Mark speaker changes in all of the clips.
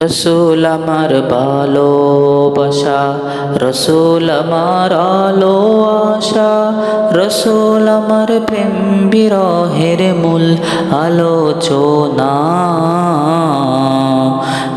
Speaker 1: রসুল আমার ভালোবাসা রসুল আমার আলো আশা রসুল আমার প্রেম বিরহের মূল আলোচনা।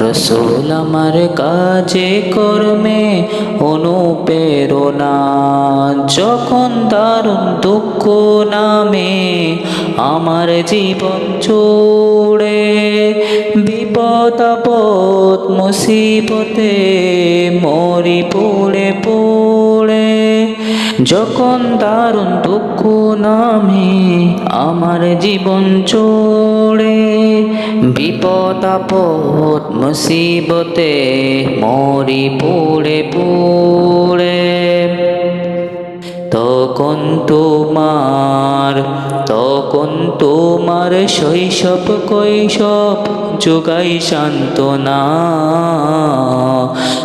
Speaker 1: রসুল আমার কাজে কর্মে অনুপ্রেরণা। যখন দারুণ দুঃখ নামে আমার জীবন চুড়ে বিপদ, আপদ, মুসিবতে মরি পড়ে পড়ে। যখন দারুণ দুঃখ নামে আমার জীবন চড়ে বিপদ আপদ মুসিবতে মরি পুড়ে পুড়ে। তখন তোমার তখন তোমার শৈশব কৈশব যোগাই সান্ত্বনা।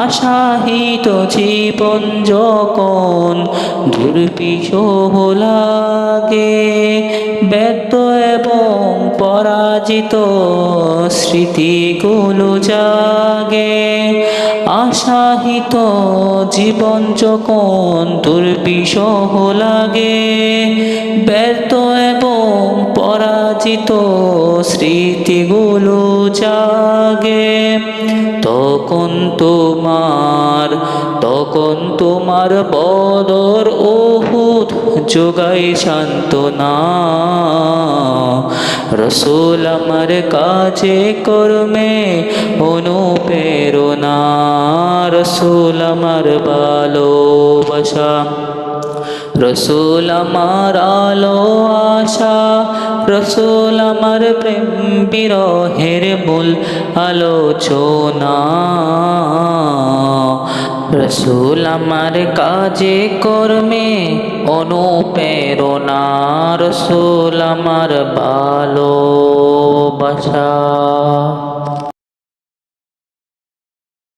Speaker 1: আশাহিত জীবন যখন দুর্বিষ লাগে, ব্যর্থ এবং পরাজিত স্মৃতিগুলো জাগে। আশাহিত জীবন যখন দুর্বিষহ লাগে, ব্যর্থ এবং পরাজিত স্মৃতিগুলো জাগে। তখন তোমার তখন তোমার বদর ওহুদ যোগাই সান্ত্বনা। রসুল আমার কাজে কর্মে অনুপ্রেরণা। রসুল আমার ভালোবাসা। রসুল আমার আলো আশা রসুল আমার প্রেম বিরহের মূল আলোচনা। রসুল আমার কাজে কর্মে অনুপ্রেরণা, রসুল আমার ভালোবাসা।